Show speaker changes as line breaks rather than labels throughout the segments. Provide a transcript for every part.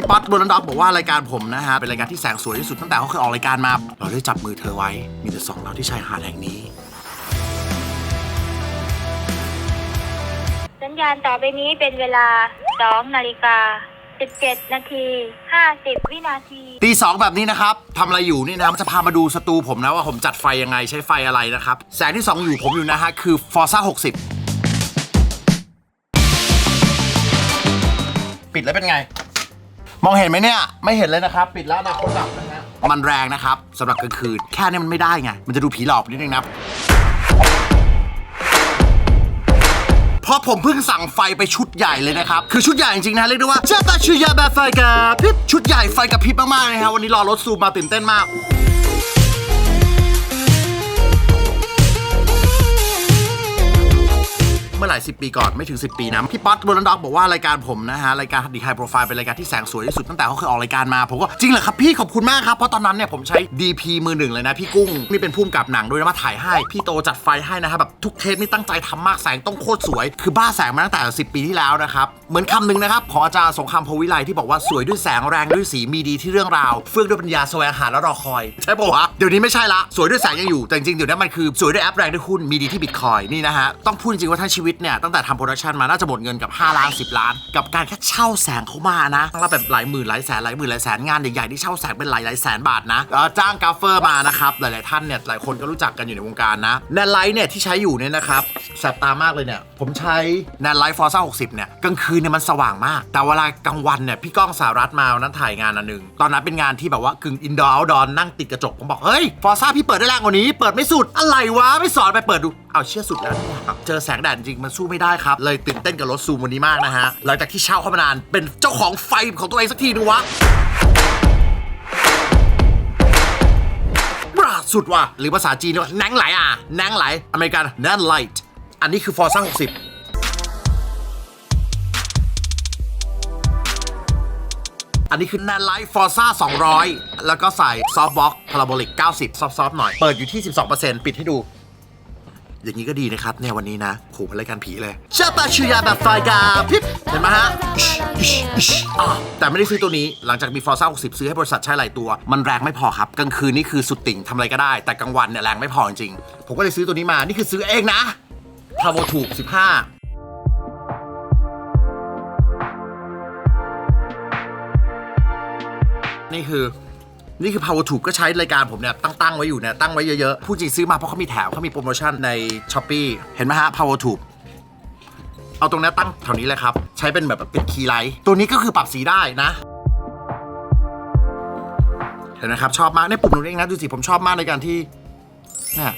พี่ป๊อตบนด็อกบอกว่ารายการผมนะฮะเป็นรายการที่แสงสวยที่สุดตั้งแต่เขาเคยออกรายการมา เราได้จับมือเธอไว้ มีแต่สองเราที่ชายหาดแห่งนี้
สัญญาณต่อไปนี้เป็นเวลา 2 นาฬิกา 17 นาที 50 วินาที
ตีสองแบบนี้นะครับทำอะไรอยู่นี่นะจะพามาดูสตูผมนะว่าผมจัดไฟยังไงใช้ไฟอะไรนะครับ แสงที่สองอยู่ผมอยู่นะฮะคือ Forza 60 ปิดแล้วเป็นไง มองเห็นไหมเนี่ย ไม่เห็นเลยนะครับ ปิดแล้วนะคนดับนะฮะมันแรงนะครับสำหรับกลางคืน แค่นี้มันไม่ได้ไง มันจะดูผีหลอกนิดนึงนะเพราะผมเพิ่งสั่งไฟไปชุดใหญ่เลยนะครับ คือชุดใหญ่จริงๆนะเรียกได้ว่าเจ้าตาชุยาแบบไฟกับพริบชุดใหญ่ไฟกับพริบมากๆนะครับวันนี้รอรถซูมมาตื่นเต้นมาก อหลายสิบปีก่อนไม่ถึง 10 ปีนะพี่ป๊อตบนด็อกบอกว่ารายการผมนะฮะรายการดีไฮโปรไฟล์เป็นรายการที่แสงสวยที่สุดตั้งแต่เขาเคยออกรายการมาผมก็จริงเหรอครับพี่ขอบคุณมากครับเพราะตอนนั้นเนี่ยผมใช้ DP มือหนึ่งเลยนะพี่กุ้งนี่เป็นผู้กำกับหนังด้วยนะมาถ่ายให้พี่โตจัดไฟให้นะครับแบบทุกเทปนี่ตั้งใจทำมากแสงต้องโคตรสวย คือบ้าแสงมาตั้งแต่ 10 ปีที่แล้วนะครับ เหมือนคำหนึ่งนะครับ ของอาจารย์สงครามโพวิไลที่บอกว่าสวยด้วยแสงแรงด้วยสีมีดีที่เรื่องราว เฟื่องด้วยปัญญาแสวงหาและรอคอย ใช่ปะวะเดี๋ยวนี้ไม่ใช่ละสวยด้วยแสงยังอยู่แต่จริงๆเดี๋ยวนี้มันคือสวยด้วยแอปแรงด้วยหุ้นมีดีที่บิตคอยนี่นะฮะต้องพูดจริงๆว่าทั้งชีวิตเนี่ยตั้งแต่ทำโปรดักชันมาน่าจะหมดเงินกับ 5 ล้าน 10 ล้าน กับการแค่เช่าแสงเขามานะตั้งแต่แบบหลายหมื่นหลายแสนหลายหมื่นหลายแสนงานใหญ่ๆที่เช่าแสงเป็นหลายหลายแสนบาทนะเอ่อจ้างกราฟเฟอร์มานะครับหลายๆท่านเนี่ยหลายคนก็รู้จักกันอยู่ในวงการนะแนนไลท์เนี่ยที่ใช้อยู่เนี่ยนะครับแสบตามากเลยเนี่ยผมใช้แนนไลท์ฟอร์ซ่า60เนี่ยกลางคืนเนี่ยมันสว่างมาก แต่เวลากลางวันเนี่ยพี่ก้องสารัตมาวันนั้นถ่ายงานอันหนึ่งตอนนั้นเป็นงานที่แบบว่ากึ่งอินดอร์เอาดอนนั่งติดกระจกผมบอกเฮ้ยฟอร์ซ่าพี่เปิดได้แรงกว่านี้ เปิดไม่สุดอะไรวะไม่สอนไปเปิดดูเอาเชื่อสุดแล้วนี่หว่าเจอแสงแดดจริงมันสู้ไม่ได้ครับ เลยตื่นเต้นกับรถซูมวันนี้มากนะฮะหลังจากที่เช่าเข้ามานานเป็นเจ้าของไฟของตัวเองสักทีนึงวะบราสุดว่ะหรือภาษาจีนเรียกว่าแนงไหลอะแนงไหลอเมริกันแนนไลท์อันนี้คือฟอร์ซ่า60 อันนี้คือแนนไลท์ฟอร์ซ่า200 แล้วก็ใส่ซอฟต์บ็อกพาราโบลิก 90 ซอฟต์ๆหน่อย เปิดอยู่ที่ 12%ปิดให้ดู อย่างนี้ก็ดีนะครับ เนี่ยวันนี้นะโหเป็นรายการผีเลยเชาตาชูยาแบบไฟกาพริบเห็นไหมฮะอะแต่ไม่ได้ซื้อตัวนี้หลังจากมีฟอร์ซ่า60 ซื้อให้บริษัทใช้หลายตัว มันแรงไม่พอครับกลางคืนนี่คือสุดติ่งทำอะไรก็ได้ แต่กลางวันเนี่ยแรงไม่พอจริงๆผมก็เลยซื้อตัวนี้มานี่คือซื้อเองนะพาโวถูก 15 นี่คือ นี่คือ Power Tube ก็ใช้รายการผมเนี่ยตั้งตั้งไว้อยู่เนี่ยตั้งไว้เยอะๆ ผู้จริงซื้อมาเพราะเขามีแถมเขามีโปรโมชั่นใน s h อ p e e เห็นไหมฮะ Power Tube เอาตรงนี้ตั้งแถวนี้เลยครับ ใช้เป็นแบบเป็นคีย์ไลท์ตัวนี้ก็คือปรับสีได้นะเห็นไหมครับ ชอบมากในปุ่มตรงนี้เองนะ ดูสิ ผมชอบมากในการที่เนี่ย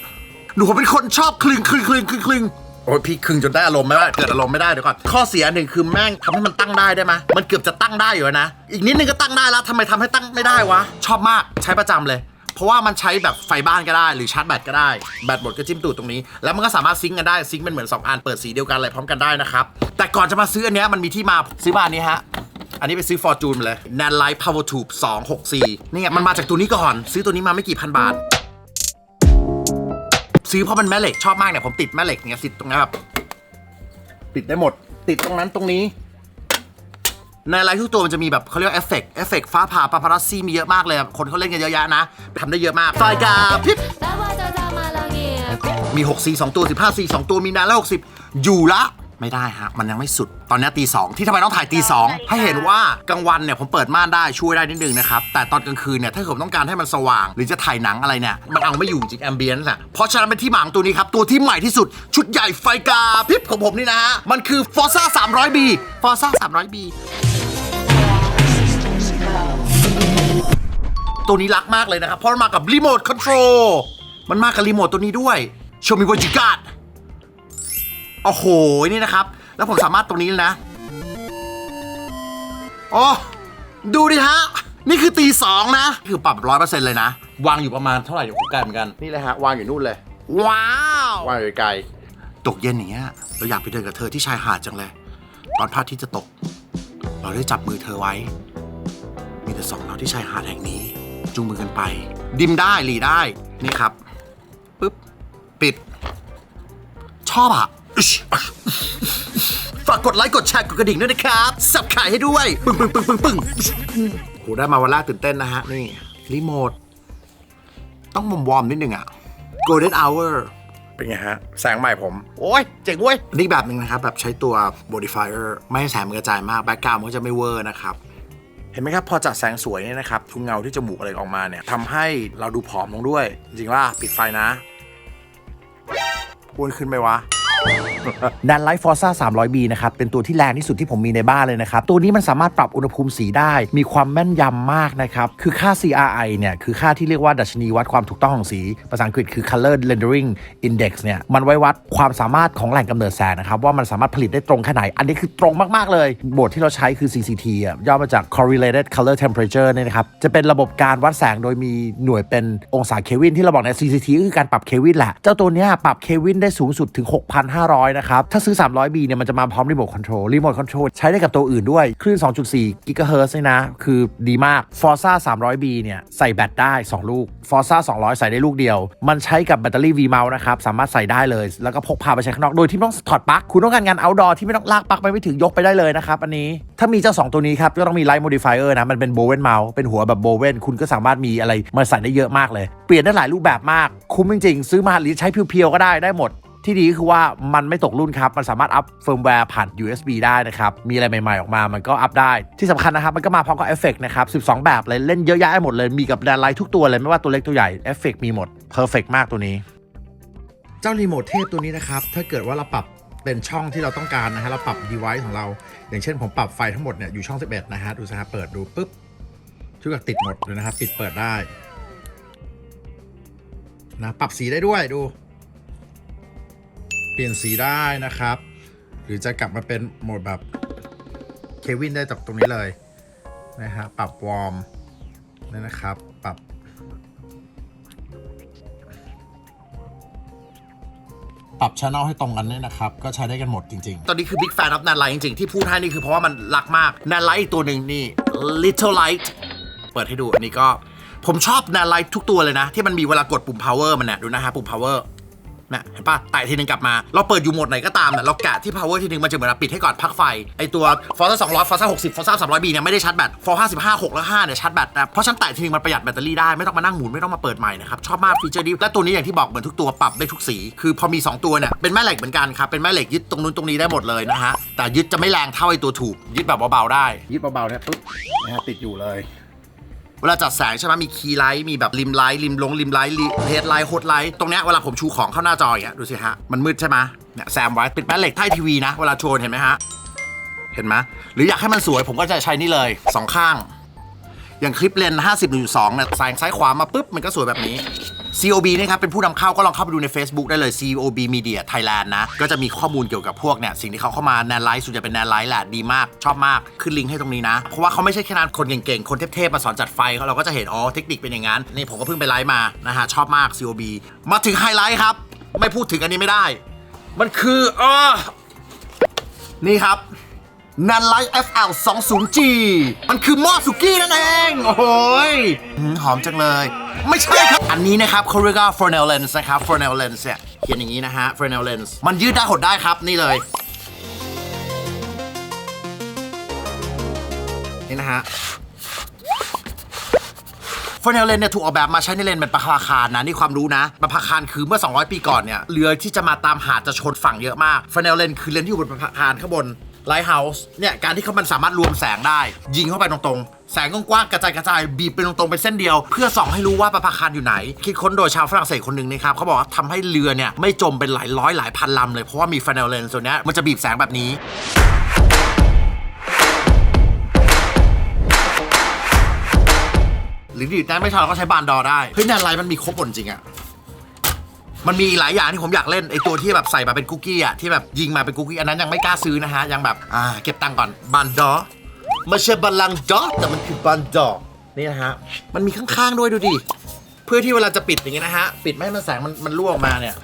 หนูผมเป็นคนชอบคลึงคลึงคลึงคลึงคลึง โอ้ยพี่คึงจนได้อารมณ์ไม่ได้เกิดอารมณ์ไม่ได้เดี๋ยวก่อนข้อเสียหนึ่งคือแม่งทำให้มันตั้งได้ได้ไหมมันเกือบจะตั้งได้อยู่แล้วนะ อีกนิดนึงก็ตั้งได้แล้วทำไมทำให้ตั้งไม่ได้วะ ชอบมากใช้ประจำเลย เพราะว่ามันใช้แบบไฟบ้านก็ได้ หรือชาร์จแบตก็ได้ แบตหมดก็จิ้มตูดตรงนี้ แล้วมันก็สามารถซิงก์กันได้ซิงก์เป็นเหมือน 2 อันเปิดสีเดียวกันอะไรพร้อมกันได้นะครับแต่ก่อนจะมาซื้ออันเนี้ยมันมีที่มาซื้อมาอันนี้ฮะอันนี้ไปซื้อ Fortune มาเลย Nan Light Power Tube 264นี่ไงมันมาจากตัวนี้ก่อน ซื้อตัวนี้มาไม่กี่พันบาท ซื้อเพราะมันแม่เหล็กชอบมากเนี่ยผมติดแม่เหล็กเนี่ยติดตรงนี้แบบติดได้หมด ติดตรงนั้นตรงนี้ ในไลท์ทุกตัวมันจะมีแบบเขาเรียกว่าเอฟเฟกต์เอฟเฟกต์ฟ้าผ่าปาพารัสซี่มีเยอะมากเลย คนเขาเล่นกันเยอะแยะนะทำได้เยอะมากไฟกาพริบมี6 4 2ตัว15 4 2ตัวมีนานแล้ว60 อยู่ละ ไม่ได้ฮะมันยังไม่สุดตอนนี้ตีสองที่ทำไมต้องถ่ายตีสองให้เห็นว่ากลางวันเนี่ยผมเปิดม่านได้ช่วยได้นิดนึงนะครับแต่ตอนกลางคืนเนี่ยถ้าผมต้องการให้มันสว่าง หรือจะถ่ายหนังอะไรเนี่ยมันเอาไม่อยู่จริงแอมเบียนส์อะเพราะฉะนั้นเป็นที่มาของตัวนี้ครับตัวที่ใหม่ที่สุดชุดใหญ่ไฟกาพริบของผมนี่นะฮะมันคือ Forza 300B Forza 300B ตัวนี้รักมากเลยนะครับเพราะมันมากับรีโมทคอนโทรลมันมากับรีโมทตัวนี้ด้วย Show me what you got โอ้โห นี่นะครับ แล้วผมสามารถตรงนี้เลยนะโอ้ดูดิฮะ นี่คือตีสองนะ คือปรับร้อยเปอร์เซ็นต์เลยนะ วางอยู่ประมาณเท่าไหร่เดี๋ยวกูใกล้เหมือนกัน นี่เลยฮะ วางอยู่นู่นเลย ว้าว วางอยู่ไกล ตกเย็นอย่างเงี้ย เราอยากไปเดินกับเธอที่ชายหาดจังเลย ตอนพระอาทิตย์จะตก เราได้จับมือเธอไว้ มีแต่สองเราที่ชายหาดแห่งนี้ จูงมือกันไป ดิมได้หลีได้ นี่ครับ ปึ๊บ ปิด ชอบอะอึชไฟ ฝากกดไลค์กดแชร์กดกระดิ่งด้วยนะครับ สับขายให้ด้วย ปึ้งปึ้งปึ้งปึ้งปึ้งโหได้มาวันแรกตื่นเต้นนะฮะ นี่ รีโมท ต้องมอมวอร์มนิดนึงอะ golden hour เป็นไงฮะ แสงใหม่ผม โอ้ย เจ๋งเว้ยอันนี่แบบหนึ่งนะครับ แบบใช้ตัว modifier ไม่ให้แสงมันกระจายมาก แบ็กกราวมันก็จะไม่เวอร์นะครับเห็นไหมครับ พอจัดแสงสวยเนี่ยนะครับทุกเงาที่จมูกอะไรออกมาเนี่ยทำให้เราดูผอมลงด้วย จริงว่าปิดไฟนะอ้วนขึ้นไหมวะ ดันไลท์ฟอร์ซ่า 300B นะครับ เป็นตัวที่แรงที่สุดที่ผมมีในบ้านเลยนะครับ ตัวนี้มันสามารถปรับอุณหภูมิสีได้ มีความแม่นยำมากนะครับ คือค่า CRI เนี่ย คือค่าที่เรียกว่าดัชนีวัดความถูกต้องของสี ภาษาอังกฤษคือ color rendering index เนี่ย มันไว้วัดความสามารถของแหล่งกำเนิดแสงนะครับ ว่ามันสามารถผลิตได้ตรงแค่ไหน อันนี้คือตรงมาก ๆ เลยบทที่เราใช้คือ CCT อะ ย่อมาจาก correlated color temperature เนี่ยนะครับ จะเป็นระบบการวัดแสงโดยมีหน่วยเป็นองศาเคลวินที่เราบอกใน CCT ก็คือการปรับเคลวินแหละ เจ้าตัวเนี้ยปรับเคลวินได้สูงสุดถึง6,500 นะครับ ถ้าซื้อ 300B เนี่ยมันจะมาพร้อมรีโมทคอนโทรลรีโมทคอนโทรลใช้ได้กับตัวอื่นด้วย คลื่น 2.4 กิกะเฮิรตซ์นี่นะ คือดีมาก Forza 300B เนี่ย ใส่แบตได้ 2 ลูก Forza 200 ใส่ได้ลูกเดียว มันใช้กับแบตเตอรี่ V mount นะครับ สามารถใส่ได้เลย แล้วก็พกพาไปใช้ข้างนอก โดยที่ไม่ต้องถอดปลั๊กคุณต้องการงาน outdoor ที่ไม่ต้องลากปลั๊กไปไม่ถึงยกไปได้เลยนะครับอันนี้ถ้ามีเจ้า 2 ตัวนี้ครับก็ต้องมี light modifier นะมันเป็น Bowen mount เป็นหัวแบบ Bowen คุณก็สามารถมีอะไรมาใส่ได้เยอะมากเลย เปลี่ยนได้หลายรูปแบบมากคุ้มจริงๆซื้อมาหรือใช้เพียวๆก็ได้ได้หมด ที่ดีก็คือว่ามันไม่ตกรุ่นครับ มันสามารถอัพเฟิร์มแวร์ผ่าน USB ได้นะครับ มีอะไรใหม่ๆ ออกมา มันก็อัพได้ ที่สำคัญนะครับ มันก็มาพร้อมกับเอฟเฟกต์นะครับ 12 แบบเลย เล่นเยอะแยะหมดเลย มีกับแดนไลท์ทุกตัวเลย ไม่ว่าตัวเล็กตัวใหญ่ เอฟเฟกต์มีหมด เพอร์เฟกมากตัวนี้ เจ้ารีโมทเทพตัวนี้นะครับ ถ้าเกิดว่าเราปรับเป็นช่องที่เราต้องการนะฮะ เราปรับ device ของเรา อย่างเช่นผมปรับไฟทั้งหมดเนี่ยอยู่ช่อง 11 นะฮะ ดูสิฮะเปิดดูปุ๊บ ทุกอย่างติดหมดเลยนะครับ ปิดเปิดได้ นะ ปรับสีได้ด้วยดู เปลี่ยนสีได้นะครับ หรือจะกลับมาเป็นโหมดแบบเควินได้จากตรงนี้เลยนะฮะปรับวอร์มนี่นะครับ ปรับ ปรับช anel ให้ตรงกันเนี่ยนะครับ ก็ใช้ได้กันหมดจริง ๆ ตอนนี้คือ Big Fan of Nan Light จริง ๆ ที่พูดให้นี่คือเพราะว่ามันรักมาก Nan Light อีกตัวหนึ่งนี่ Little Light เปิดให้ดูอันนี้ก็ผมชอบ Nan Light ทุกตัวเลยนะ ที่มันมีเวลากดปุ่ม power มันเนี่ยดูนะฮะปุ่ม power นะเห็นปะแตะทีนึงกลับมา เราเปิดอยู่โหมดไหนก็ตามเนี่ยเรากะที่ power ทีนึงมันจะเหมือนเราปิดให้ก่อนพักไฟ ไอตัว Forza 200 Forza 60 Forza 300B เนี่ยไม่ได้ชาร์จแบต Forza 55 6แล้ว5เนี่ยชาร์จแบตนะเพราะฉันแตะทีนึงมันประหยัดแบตเตอรี่ได้ไม่ต้องมานั่งหมุนไม่ต้องมาเปิดใหม่นะครับชอบมากฟีเจอร์นี้และตัวนี้อย่างที่บอกเหมือนทุกตัวปรับได้ทุกสี คือพอมี 2 ตัวเนี่ยเป็นแม่เหล็กเหมือนกันครับเป็นแม่เหล็กยึดตรงนู้นตรงนี้ได้หมดเลยนะฮะแต่ยึดจะไม่แรงเท่าไอตัวถูกยึดแบบเบาๆได้ยึดเบาๆเนี่ยปุ๊บนะฮะติดอยู่เลย เวลาจัดแสงใช่ไหมมีคีย์ไลท์มีแบบริมไลท์ริมลงริมไลท์เฮดไลท์โฮดไลท์ตรงเนี้ยเวลาผมชูของเข้าหน้าจออย่างเงี้ยดูสิฮะมันมืดใช่ไหมเนี่ยแซมไว้ปิดแป้นเหล็กใต้ทีวีนะเวลาโชว์เห็นไหมฮะเห็นไหมหรืออยากให้มันสวยผมก็จะใช้นี่เลยสองข้าง อย่างคลิปเลนส์50 1.2เนี่ยแสงซ้ายขวามาปุ๊บมันก็สวยแบบนี้ COB นี่ครับเป็นผู้นำเข้าก็ลองเข้าไปดูใน Facebook ได้เลย COB Media Thailand นะ ก็จะมีข้อมูลเกี่ยวกับพวกเนี่ยสิ่งที่เขาเข้ามาแนนไลท์ส่วนใหญ่เป็นแนนไลท์แหละดีมาก ชอบมากขึ้นลิงก์ให้ตรงนี้นะ เพราะว่าเขาไม่ใช่แค่นั้นคนเก่งๆ คนเทพๆ มาสอนจัดไฟเราก็จะเห็นอ๋อเทคนิคเป็นอย่างนั้น นี่ผมก็เพิ่งไปไลฟ์มานะฮะชอบมาก COB มาถึงไฮไลท์ครับ ไม่พูดถึงอันนี้ไม่ได้ มันคือเออนี่ครับ นันไลท์ FL 20G มันคือหม้อสุกี้นั่นเอง โอ้โหยหอมจังเลย ไม่ใช่ครับ อันนี้นะครับเขาเรียกว่า Fresnel Lens นะครับ Fresnel Lens เนี่ยเขียนอย่างนี้นะฮะ Fresnel Lens มันยืดได้หดได้ครับนี่เลย นี่นะฮะฟอร์เนลเลนเนี่ยถูกออกแบบมาใช้ในเลนเป็นปะพาคารนะนี่ความรู้นะปะพาคารคือเมื่อ 200 ปีก่อนเนี่ยเรือที่จะมาตามหาจะชนฝั่งเยอะมากฟอร์เนลเลนคือเลนที่อยู่บนปะพาคารข้างบน ไลท์เฮาส์เนี่ยการที่เขามันสามารถรวมแสงได้ ยิงเข้าไปตรงๆ แสงกว้างๆกระจายกระจายบีบไปตรงๆเป็นเส้นเดียว เพื่อส่องให้รู้ว่าประพาคารอยู่ไหน คิดค้นโดยชาวฝรั่งเศสคนหนึ่งนะครับเขาบอกว่าทำให้เรือเนี่ยไม่จมเป็นหลายร้อยหลายพันลำเลยเพราะว่ามีฟอร์เนลเลนตัวเนี้มันจะบีบแสงแบบนี้หรือดีดได้ไม่ทันเราก็ใช้บานดอได้เฮ้ยแนนไลน์มันมีครบหมดจริงอะ มันมีหลายอย่างที่ผมอยากเล่นไอตัวที่แบบใส่มาเป็นคุกกี้อะที่แบบยิงมาเป็นคุกกี้อันนั้นยังไม่กล้าซื้อนะฮะยังแบบอ่าเก็บตังค์ก่อนบันดอไม่ใช่บัลลังดอแต่มันคือบันดอนี่นะฮะมันมีข้างๆด้วยดูดิเพื่อที่เวลาจะปิดอย่างเงี้ยนะฮะปิดไม่ให้มันแสงมันมันรั่วออกมาเนี่ย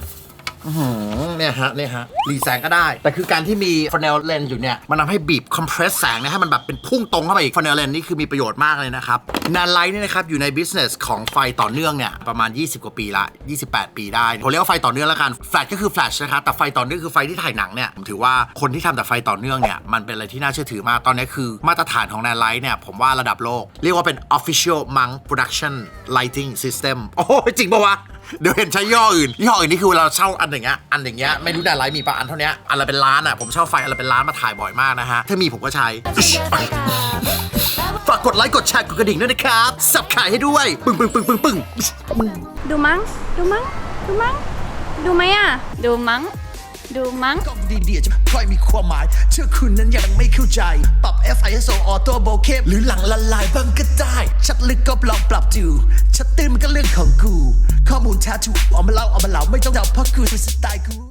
อื้อหือเนี่ยฮะเนี่ยฮะหลีแสงก็ได้ แต่คือการที่มีฟ n น l เลนอยู่เนี่ย มันทำให้บีบคอมเพรสแสงเนี่ยให้มันแบบเป็นพุ่งตรงเข้าไปอีกฟ n น l เลนนี่คือมีประโยชน์มากเลยนะครับนันไลท์เนี่ยนะครับอยู่ในบิสเนสของไฟต่อเนื่องเนี่ยประมาณ 20 กว่าปีละ 28 ปีได้ผมเรียกว่าไฟต่อเนื่องแล้วกันแฟลชก็คือแฟลชนะครับแต่ไฟต่อเนื่องคือไฟที่ถ่ายหนังเนี่ยผมถือว่าคนที่ทำแต่ไฟต่อเนื่องเนี่ยมันเป็นอะไรที่น่าเชื่อถือมากตอนนี้คือมาตรฐานของนันไลท์เนี่ยผมว่าระดับโลก เรียกว่าเป็น official monk production lighting system โอ้โหจริงปะวะ เดี๋ยวเห็นใช้ย่ออื่นยี่ห้ออื่นนี่คือเวลาเช่าอันอย่างเงี้ยอันอย่างเงี้ยไม่รู้ดาไลท์มีปะอันเท่านี้อันละเป็นล้านอะผมเช่าไฟอันละเป็นล้านมาถ่ายบ่อยมากนะฮะถ้ามีผมก็ใช้ฝากกดไลค์กดแชร์กดกระดิ่งด้วยนะครับสับขายให้ด้วยปึ้งปึ้งปึ้งปึ้งปึ้ง
ดูมั้งดูมั้งดูมั้งดูไหมอะดูมั้ง ดูมั้ง
กล้องดีๆจะพลอยมีความหมาย เชื่อคุณนั้นยังไม่เข้าใจ ปรับ FISO Auto b o k e หรือหลังละลายบ้างก็ได้ ชัดลึกก็ลองปรับดู ชัดตื้นมันก็เรื่องของกู ข้อมูลแท้ถูกเอามาเล่าเอามาเล่าไม่ต้องเดาเพราะกูคือสไตล์กู